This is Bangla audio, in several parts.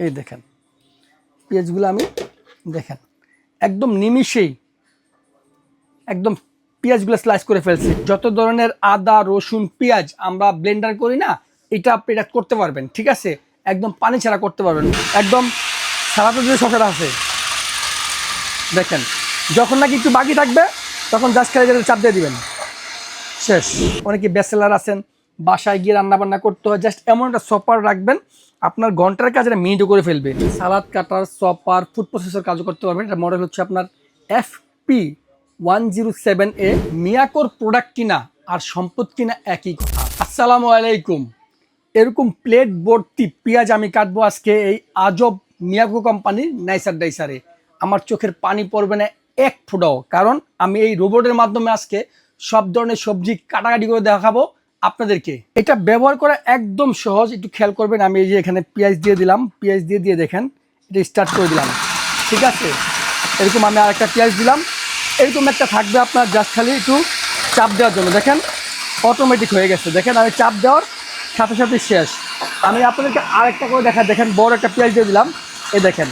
এই দেখেন। পেঁয়াজগুলো আমি দেখেন, একদম নিমিষেই একদম পেঁয়াজগুলো স্লাইস করে ফেলছি। যত ধরনের আদা, রসুন, পেঁয়াজ আমরা ব্লেন্ডার করি না, এটা আপনি এটা করতে পারবেন, ঠিক আছে? একদম পানি ছাড়া করতে পারবেন। একদম সারাতে যে শসাটা আছে, দেখেন, যখন নাকি একটু বাকি থাকবে, তখন জাস্ট খালি চাপ দিয়ে দিবেন। শেষ। অনেকে ব্যাচেলার আছেন বাসায় গিয়ে রান্না বান্না করতে হয়। জাস্ট এমন একটা সপার রাখবেন, আপনার ঘণ্টার কাজ এটা মিনিটও করে ফেলবে। সালাদ কাটার, সপার ফুড প্রসেসর কাজও করতে পারবেন। এটা মডেল হচ্ছে আপনার F P one zero seven A মিয়াকোর product কিনা আর সম্পদ কিনা একই কথা। আসসালামু আলাইকুম। এরকম প্লেট ভর্তি পেঁয়াজ আমি কাটবো আজকে এই আজব মিয়াকো কোম্পানির নাইসার ডাইসারে। আমার চোখের পানি পড়বে না এক ফুটাও। কারণ আমি এই রোবটের মাধ্যমে আজকে সব ধরনের সবজি কাটাকাটি করে দেখাবো। আপনাদেরকে। এটা ব্যবহার করা একদম সহজ, একটু খেয়াল করবেন, আমি এই যে এখানে পেঁয়াজ দিয়ে দিলাম, পেঁয়াজ দিয়ে দিয়ে দেখেন, এটা স্টার্ট করে দিলাম। ঠিক আছে? এরকম আমি আরেকটা পেঁয়াজ দিলাম। এরকম একটা থাকবে আপনার জাস্ট খালি একটু চাপ দেওয়ার জন্য। দেখেন অটোমেটিক হয়ে গেছে। দেখেন, আমি চাপ দেওয়ার সাথে সাথে শেষ। আমি আপনাদেরকে আরেকটা করে দেখা, দেখেন, বড় একটা পেঁয়াজ দিয়ে দিলাম। এই দেখেন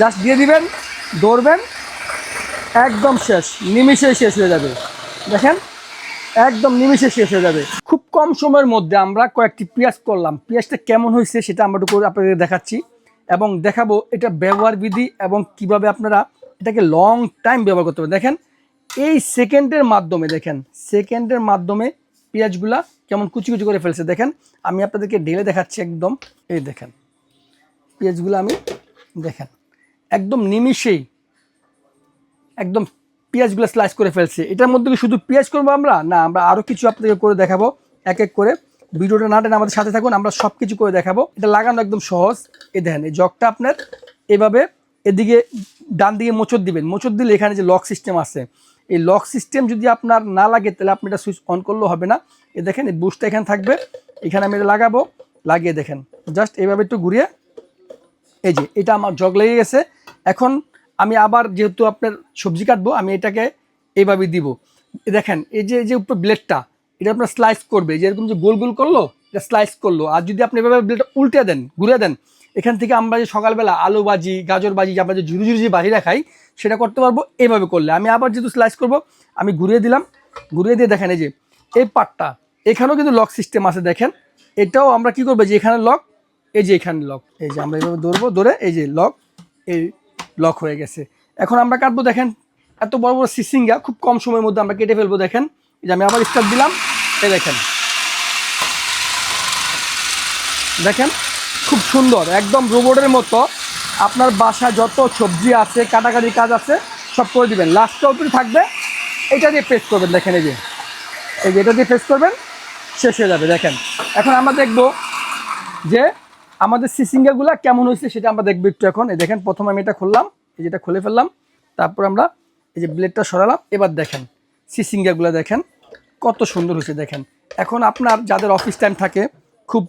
জাস্ট দিয়ে দিবেন দৌড়বেন একদম শেষ নিমিষে শেষ হয়ে যাবে। দেখেন একদম নিমিষে শেষ হয়ে যাবে। খুব কম সময়ের মধ্যে আমরা কয়েকটি পেঁয়াজ করলাম। পেঁয়াজটা কেমন হয়েছে সেটা আমরা একটু আপনাদের দেখাচ্ছি। এবং দেখাবো এটা ব্যবহার বিধি এবং কীভাবে আপনারা এটাকে লং টাইম ব্যবহার করতে পারেন। দেখেন, এই সেকেন্ডের মাধ্যমে, দেখেন সেকেন্ডের মাধ্যমে পেঁয়াজগুলা কেমন কুচি কুচি করে ফেলছে। দেখেন, আমি আপনাদেরকে ঢেলে দেখাচ্ছি একদম। এই দেখেন, পেঁয়াজগুলো আমি, দেখেন, একদম নিমিষেই, একদম পেঁয়াজগুলো স্লাইস করে ফেলছে। এটার মধ্যে কি শুধু পেঁয়াজ করব আমরা? না, আমরা আরও কিছু আপনাদেরকে করে দেখাবো, এক এক করে। ভিডিওটা না আমাদের সাথে থাকুন, আমরা সব কিছু করে দেখাবো। এটা লাগানো একদম সহজ। এ দেখেন, এই জগটা আপনার এভাবে এদিকে ডান দিকে মোচর দিবেন। মোচর দিলে এখানে যে লক সিস্টেম আছে, এই লক সিস্টেম যদি আপনার না লাগে, তাহলে আপনি এটা সুইচ অন করলেও হবে না। এ দেখেন, এই বুস্টটা এখানে থাকবে। এখানে আমি এটা লাগাবো। লাগিয়ে দেখেন। জাস্ট এইভাবে একটু ঘুরিয়ে, এই যে, এটা আমার জগ লেগে গেছে। এখন আমি আবার যেহেতু আপনার সবজি কাটবো, আমি এটাকে এইভাবে দিব। দেখেন, এই যে যে উপর ব্লেডটা এটা আপনার স্লাইস করবে। যেরকম যে গোল গোল করল, এটা স্লাইস করল। আর যদি আপনি এভাবে ব্লেডটা উল্টে দেন ঘুরে দেন, এখান থেকে আমরা যে সকালবেলা আলু বাজি গাজর বাজি আমরা যে ঝুড়ি ঝুড়ি যে বাহিরা খাই, সেটা করতে পারব এইভাবে করলে। আমি আবার যেহেতু স্লাইস করব, আমি ঘুরিয়ে দিলাম। ঘুরিয়ে দিয়ে দেখেন এই যে, এই পাটটা এখানেও কিন্তু লক সিস্টেম আছে দেখেন। এটাও আমরা কি করব, যে এখানে লক এই যে এখানে লক এই যে আমরা এইভাবে ধরবো, ধরে এই যে লক এই লক হয়ে গেছে। এখন আমরা কাটবো দেখেন, এত বড় বড় সিসিঙ্গা, খুব কম সময়ের মধ্যে আমরা কেটে ফেলব দেখেন। যে আমি আবার স্টার্ট দিলাম, এই দেখেন। দেখেন, খুব সুন্দর, একদম রোবটের মতো। আপনার বাসা যত সবজি আছে, কাটাকাটির কাজ আছে, সব করে দিবেন। লাস্টটা উপরে থাকবে, এটা দিয়ে পেস্ট করবেন দেখেন এই যে। এই যে এটা দিয়ে পেস্ট করবেন, শেষ হয়ে যাবে দেখেন। এখন আমরা দেখব যে আমাদের সিসিঙ্গাগুলো কেমন হয়েছে সেটা আমরা দেখব একটু এখন। এই দেখেন, প্রথমে আমি এটা খুললাম, এই যেটা খুলে ফেললাম, তারপর আমরা এই যে ব্লেডটা সরালাম, এবার দেখেন সিসিঙ্গাগুলো দেখেন, কত সুন্দর হয়েছে দেখেন। এখন আপনার যাদের অফিস টাইম থাকে, খুব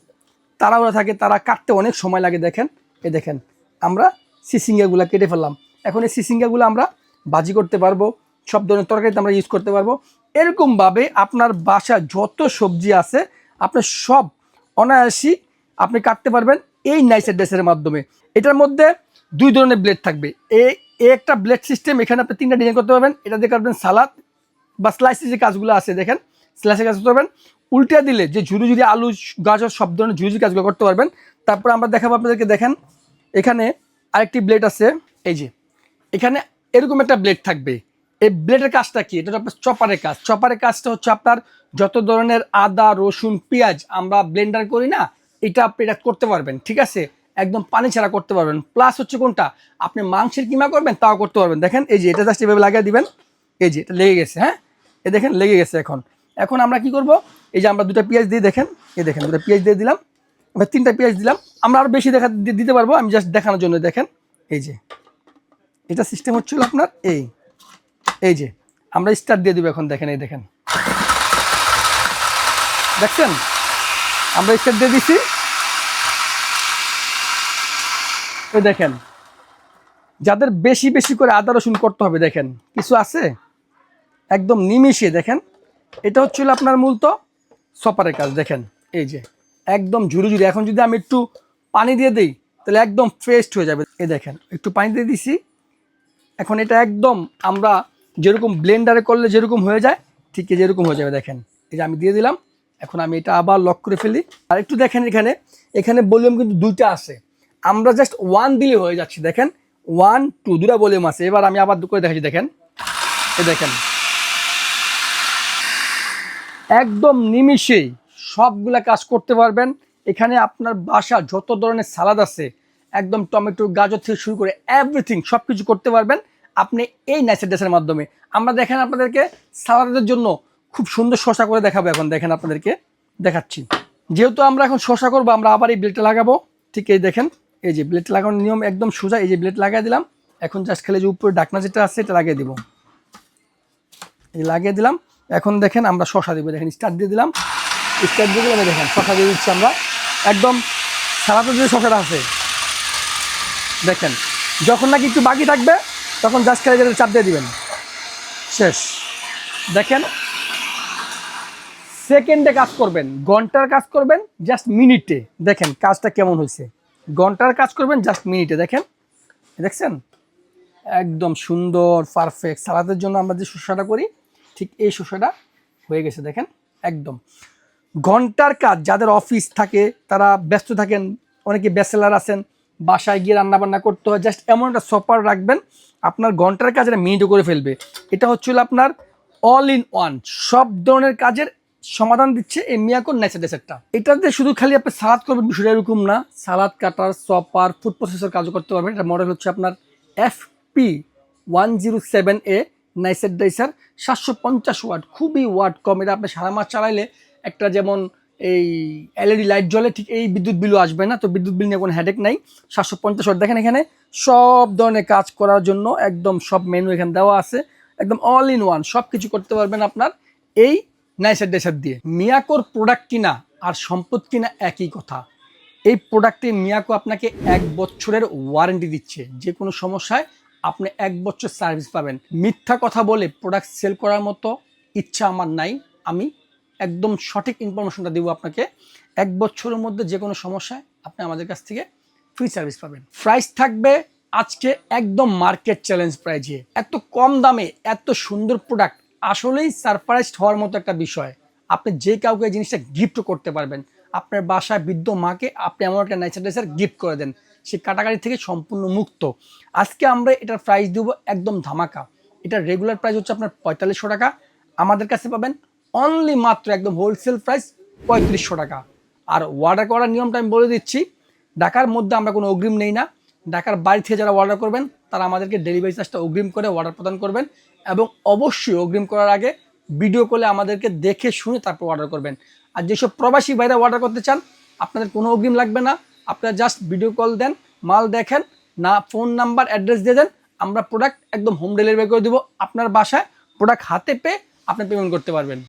তাড়াহুড়া থাকে, তারা কাটতে অনেক সময় লাগে দেখেন। এ দেখেন, আমরা সিসিঙ্গাগুলো কেটে ফেললাম। এখন এই সিসিঙ্গাগুলো আমরা বাজি করতে পারব, সব ধরনের তরকারিতে আমরা ইউজ করতে পারব। এরকমভাবে আপনার বাসা যত সবজি আছে, আপনার সব অনায়াসই আপনি কাটতে পারবেন এই নাইসের ড্রেসের মাধ্যমে। এটার মধ্যে দুই ধরনের ব্লেড থাকবে। এই একটা ব্লেড সিস্টেম এখানে আপনি তিনটা ডিজাইন করতে পারবেন। এটা দিয়ে কাটবেন সালাদ বা স্লাইসের যে কাজগুলো আছে, দেখেন। স্লাইসের কাজ করতে পারবেন। উল্টে দিলে যে ঝুড়ি ঝুড়ি আলু গাজর সব ধরনের ঝুড়ি কাজগুলো করতে পারবেন। তারপর আমরা দেখাবো আপনাদেরকে, দেখেন, এখানে আরেকটি ব্লেড আছে। এই যে, এখানে এরকম একটা ব্লেড থাকবে। এই ব্লেডের কাজটা কি? এটা আপনার চপারের কাজ। চপারের কাজটা হচ্ছে আপনার যত ধরনের আদা, রসুন, পেঁয়াজ আমরা ব্লেন্ডার করি না এটা আপনি এটা করতে পারবেন, ঠিক আছে? একদম পানি ছাড়া করতে পারবেন। প্লাস হচ্ছে কোনটা? আপনি মাংসের কিমা করবেন, তাও করতে পারবেন। দেখেন, এই যে এটা জাস্ট এভাবে লাগিয়ে দিবেন। এই যে এটা লেগে গেছে হ্যাঁ? এই দেখেন, লেগে গেছে এখন। এখন আমরা কি করব? এই যে আমরা দুটো পেঁয়াজ দিয়ে দেখেন, এই দেখেন, দুটো পেঁয়াজ দিয়ে দিলাম। এবার তিনটা পেঁয়াজ দিলাম। আমরা আরও বেশি দেখা দিতে পারব, আমি জাস্ট দেখানোর জন্য, দেখেন। এই যে। এটা সিস্টেম হচ্ছিল আপনার, এই। এই যে। আমরা স্টার দিয়ে দেবো এখন, দেখেন, এই দেখেন। দেখছেন? আমরা স্টার দিয়ে দিচ্ছি এই দেখেন। যাদের বেশি বেশি করে আদা রসুন করতে হবে, দেখেন, কিছু আছে? একদম নিমিশে দেখেন। এটা হচ্ছিল আপনার মূলত সপারের কাজ, দেখেন, এই যে, একদম ঝুড়ি ঝুড়ি। এখন যদি আমি একটু পানি দিয়ে দিই, তাহলে একদম ফ্রেশ হয়ে যাবে। এই দেখেন, একটু পানি দিয়ে দিছি। এখন এটা একদম আমরা যেরকম ব্লেন্ডারে করলে যেরকম হয়ে যায়, ঠিক যেরকম হয়ে যাবে, দেখেন। এই যে আমি দিয়ে দিলাম, এখন আমি এটা আবার লক করে ফেলি। আর একটু দেখেন এখানে এখানে ভলিউম কিন্তু দুইটা আছে। আমরা জাস্ট ওয়ান দিলে হয়ে যাচ্ছি, দেখেন? ওয়ান টু দুটা ভলিউম আছে। এবার আমি আবার দু করে দেখাচ্ছি, দেখেন? এই দেখেন। একদম নিমিষেই সবগুলা কাজ করতে পারবেন। এখানে আপনার বাসা যত ধরনের সালাদ আছে, একদম টমেটো, গাজর থেকে শুরু করে এভরিথিং সব কিছু করতে পারবেন আপনি এই নাইসের ড্রেসের মাধ্যমে। আমরা দেখেন আপনাদেরকে সালাদের জন্য খুব সুন্দর শশা করে দেখাবো এখন, দেখেন আপনাদেরকে দেখাচ্ছি। যেহেতু আমরা এখন শশা করব, আমরা আবার এই ব্লেডটা লাগাবো। ঠিক এই দেখেন। এই যে ব্লেড লাগানোর নিয়ম একদম সোজা, এই যে ব্লেড লাগাই দিলাম। এখন জাস্ট খেলে যে উপরে ডাকনা যেটা আছে, এটা লাগিয়ে দিব। এই লাগিয়ে দিলাম। এখন দেখেন আমরা শশা দিব। দেখেন স্টার্ট দিয়ে দিলাম। স্টার্ট দিয়ে দিলাম দেখেন, শশা দিয়ে দিচ্ছি আমরা। একদম সারাতে যে শশাটা আছে। দেখেন, যখন নাকি একটু বাকি থাকবে, তখন জাস্ট খেলে যেতে চাপ দিয়ে দিবেন। শেষ। দেখেন সেকেন্ডে কাজ করবেন, ঘণ্টার কাজ করবেন জাস্ট মিনিটে দেখেন, কাজটা কেমন হয়েছে। ঘণ্টার কাজ করবেন জাস্ট মিনিটে দেখেন? দেখছেন? একদম সুন্দর পারফেক্ট সালাদের জন্য আমরা যে শসাটা করি, ঠিক এই শসাটা হয়ে গেছে, দেখেন? একদম। ঘণ্টার কাজ, যাদের অফিস থাকে, তারা ব্যস্ত থাকেন, অনেকে ব্যাচেলার আছেন, বাসায় গিয়ে রান্না বান্না করতে হয় জাস্ট এমন একটা সপার রাখবেন, আপনার ঘণ্টার কাজ এটা মিনিটও করে ফেলবে। এটা হচ্ছিল আপনার অল ইন ওয়ান সব ধরনের কাজের সমাধান দিচ্ছে এই মিয়াকোর ন্যাচার ডেসারটা এটাতে শুধু খালি আপনি সালাদ করবেন বিষয়টা এরকম না। সালাদ, কাটার সপার ফুড প্রসেসর কাজও করতে পারবেন। এটা মডেল হচ্ছে আপনার F P one zero seven A নাইসের dicer সাতশো পঞ্চাশ ওয়াট। খুবই ওয়াট কম। এটা আপনি সারা মাস চালাইলে একটা যেমন এই এলইডি লাইট জ্বলে ঠিক এই বিদ্যুৎ বিলও আসবে না। তো বিদ্যুৎ বিল নিয়ে কোনো হেডেক নাই। সাতশো পঞ্চাশ ওয়াট দেখেন এখানে। সব ধরনের কাজ করার জন্য একদম সব মেনু এখানে দেওয়া আছে। একদম অল ইন ওয়ান সব কিছু করতে পারবেন আপনার এই নাইসের ডেসার দিয়ে। মিয়াকোর প্রোডাক্ট কিনা আর সম্পদ কিনা একই কথা। এই প্রোডাক্টে মিয়াকো আপনাকে এক বছরের ওয়ারেন্টি দিচ্ছে। যে কোনো সমস্যায় আপনি এক বছর সার্ভিস পাবেন। মিথ্যা কথা বলে প্রোডাক্ট সেল করার মতো ইচ্ছা আমার নাই। আমি একদম সঠিক ইনফরমেশনটা দেবো আপনাকে। এক বছরের মধ্যে যে কোনো সমস্যায় আপনি আমাদের কাছ থেকে ফ্রি সার্ভিস পাবেন। প্রাইস থাকবে আজকে একদম মার্কেট চ্যালেঞ্জ প্রাইজে এত কম দামে, এত সুন্দর প্রোডাক্ট আসলেই সারপ্রাইজড হওয়ার মতো একটা বিষয়। আপনি যে কাউকে এই জিনিসটা গিফট করতে পারবেন, আপনার বাসায় বৃদ্ধ মাকে আপনি এমন একটা ন্যাচারাইজার গিফট করে দেন সে কাটাকাটি থেকে সম্পূর্ণ মুক্ত। আজকে আমরা এটার প্রাইস দেবো একদম ধামাকা। এটার রেগুলার প্রাইস হচ্ছে আপনার পঁয়তাল্লিশশো টাকা। আমাদের কাছে পাবেন অনলি মাত্র একদম হোলসেল প্রাইস পঁয়ত্রিশশো টাকা। আর অর্ডার করার নিয়মটা আমি বলে দিচ্ছি, ঢাকার মধ্যে আমরা কোনো অগ্রিম নেই না। ঢাকার বাড়ি থেকে যারা অর্ডার করবেন তারা আমাদেরকে ডেলিভারি চার্জটা অগ্রিম করে অর্ডার প্রদান করবেন এবং অবশ্যই অগ্রিম করার আগে ভিডিও কলে আমাদেরকে দেখে শুনে তারপর অর্ডার করবেন। আর যেসব প্রবাসী বাইরে অর্ডার করতে চান, আপনাদের কোনো অগ্রিম লাগবে না। আপনারা জাস্ট ভিডিও কল দেন, মাল দেখেন, না ফোন নাম্বার অ্যাড্রেস দিয়ে দেন, আমরা প্রোডাক্ট একদম হোম ডেলিভারি করে দেবো। আপনার বাসায় প্রোডাক্ট হাতে পেয়ে আপনি পেমেন্ট করতে পারবেন।